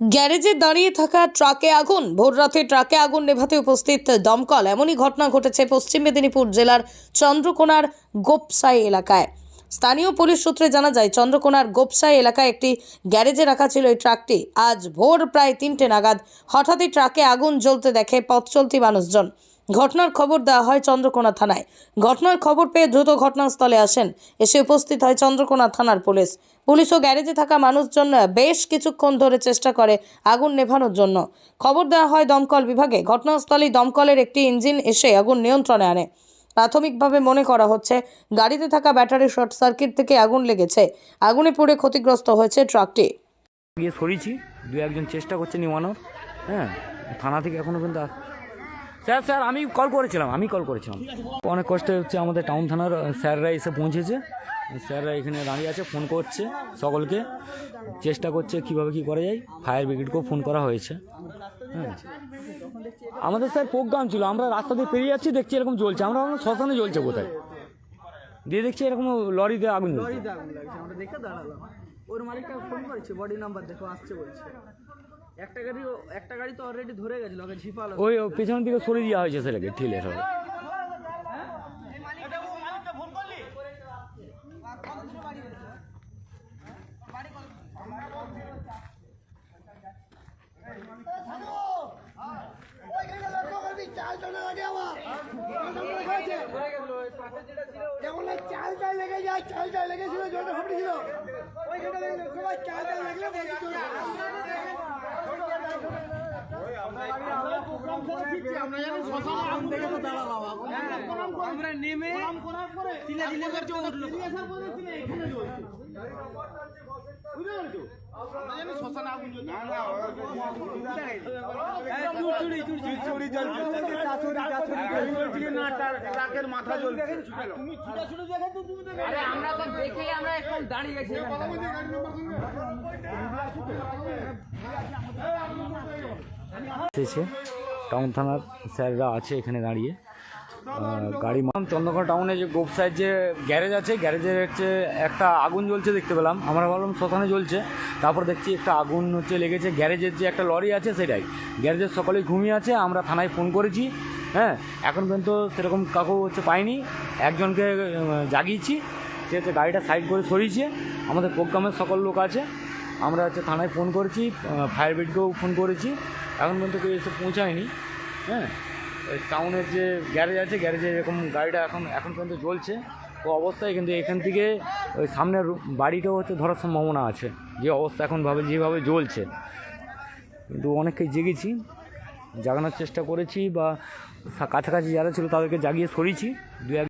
গ্যারেজে দাঁড়িয়ে থাকা ট্রাকে আগুন। ভোররাতে ট্রাকে আগুন নেভাতে উপস্থিত দমকল। এমনই ঘটনা ঘটেছে পশ্চিম মেদিনীপুর জেলার চন্দ্রকোনার গোপসাই এলাকায়। স্থানীয় পুলিশ সূত্রে জানা যায়, চন্দ্রকোনার গোপসাই এলাকায় একটি গ্যারেজে রাখা ছিল এই ট্রাকটি। আজ ভোর প্রায় তিনটে নাগাদ হঠাৎই ট্রাকে আগুন জ্বলতে দেখে পথ চলতি মানুষজন। ঘটনার খবর দেওয়া হয় চন্দ্রকোনা থানায়। ঘটনার খবর পেয়ে দ্রুত ঘটনাস্থলে আসেন। এসে উপস্থিত হয় চন্দ্রকোনা থানার পুলিশ। পুলিশ ও গ্যারেজে থাকা মানুষজন বেশ কিছুক্ষণ ধরে চেষ্টা করে আগুন নেভানোর জন্য। খবর দেওয়া হয় দমকল বিভাগে। ঘটনাস্থলে দমকলের একটি ইঞ্জিন এসে আগুন নিয়ন্ত্রণে আনে। প্রাথমিকভাবে মনে করা হচ্ছে, গাড়িতে থাকা ব্যাটারি শর্ট সার্কিট থেকে আগুন লেগেছে। আগুনে পুড়ে ক্ষতিগ্রস্ত হয়েছে ট্রাকটি। গিয়ে সরিয়েছি দু একজন চেষ্টা করছে নিমানোর হ্যাঁ থানা থেকে এখনও কিন্তু স্যার স্যার, আমি কল করেছিলাম, আমি কল করেছিলাম। অনেক কষ্টে হচ্ছে আমাদের টাউন থানার স্যাররা এসে পৌঁছেছে। স্যাররা এখানে দাঁড়িয়ে আছে ফোন করছে সকলকে। চেষ্টা করছে কীভাবে কি করা যায়। ফায়ার ব্রিগেডকেও ফোন করা হয়েছে। হ্যাঁ। আমাদের স্যার প্রোগ্রাম ছিল, আমরা রাস্তা দিয়ে পেরিয়ে যাচ্ছি, দেখছি এরকম জ্বলছে। আমরা শ্মশানে জ্বলছে কোথায়? দিয়ে দেখছি এরকম লরিতে আগুন দেখে দাঁড়ালাম। ওর মালিকটা ফোন করেছে বডি নাম্বার দেখো, আসছে বলছে। একটা গাড়ি একটা গাড়ি তো অলরেডি ধরে গেছিল ওকে ঝিপালো ওই ওই পেছন দিকে সরিয়ে দেওয়া হয়েছে সেটাকে ঠিলে সব যেমন চাল চাল লেগে যায় চাল চাল লেগেছিল জলটা ফুটে ছিল ওইখানে লেগেছিল সবাই চাল চাল লাগলে বলছি চলে আমরা নেমে তিলে তিলে করছে উঠল এসেছে টাউন থানার স্যাররা আছে এখানে দাঁড়িয়ে। গাড়ি চন্দ্রকোনা টাউনে যে গোপসাইড যে গ্যারেজ আছে, গ্যারেজের হচ্ছে একটা আগুন জ্বলছে দেখতে পেলাম। আমরা ভাবলাম শ্মশানে জ্বলছে, তারপর দেখছি একটা আগুন হচ্ছে লেগেছে। গ্যারেজের যে একটা লরি আছে সেটাই। গ্যারেজের সকলেই ঘুমিয়ে আছে, আমরা থানায় ফোন করেছি হ্যাঁ এখন পর্যন্ত সেরকম কাকু হচ্ছে পাইনি। একজনকে জাগিয়েছি, সে হচ্ছে গাড়িটা সাইড করে সরিয়েছে। আমাদের প্রোগ্রামের সকল লোক আছে, আমরা হচ্ছে থানায় ফোন করেছি ফায়ার ব্রিগেডকেও ফোন করেছি। এখন পর্যন্ত কেউ এসে পৌঁছায়নি হ্যাঁ? ওই টাউনের যে গ্যারেজ আছে গ্যারেজে এরকম গাড়িটা এখন এখন পর্যন্ত চলছে তো অবস্থায় কিন্তু এখান থেকে ওই সামনের বাড়িটাও হচ্ছে ধরার সম্ভাবনা আছে, যে অবস্থা এখনভাবে যেভাবে জ্বলছে। কিন্তু অনেককেই জেগেছি, জাগানোর চেষ্টা করেছি বা কাছাকাছি যারা ছিল তাদেরকে জাগিয়ে সরিয়েছি। দু এক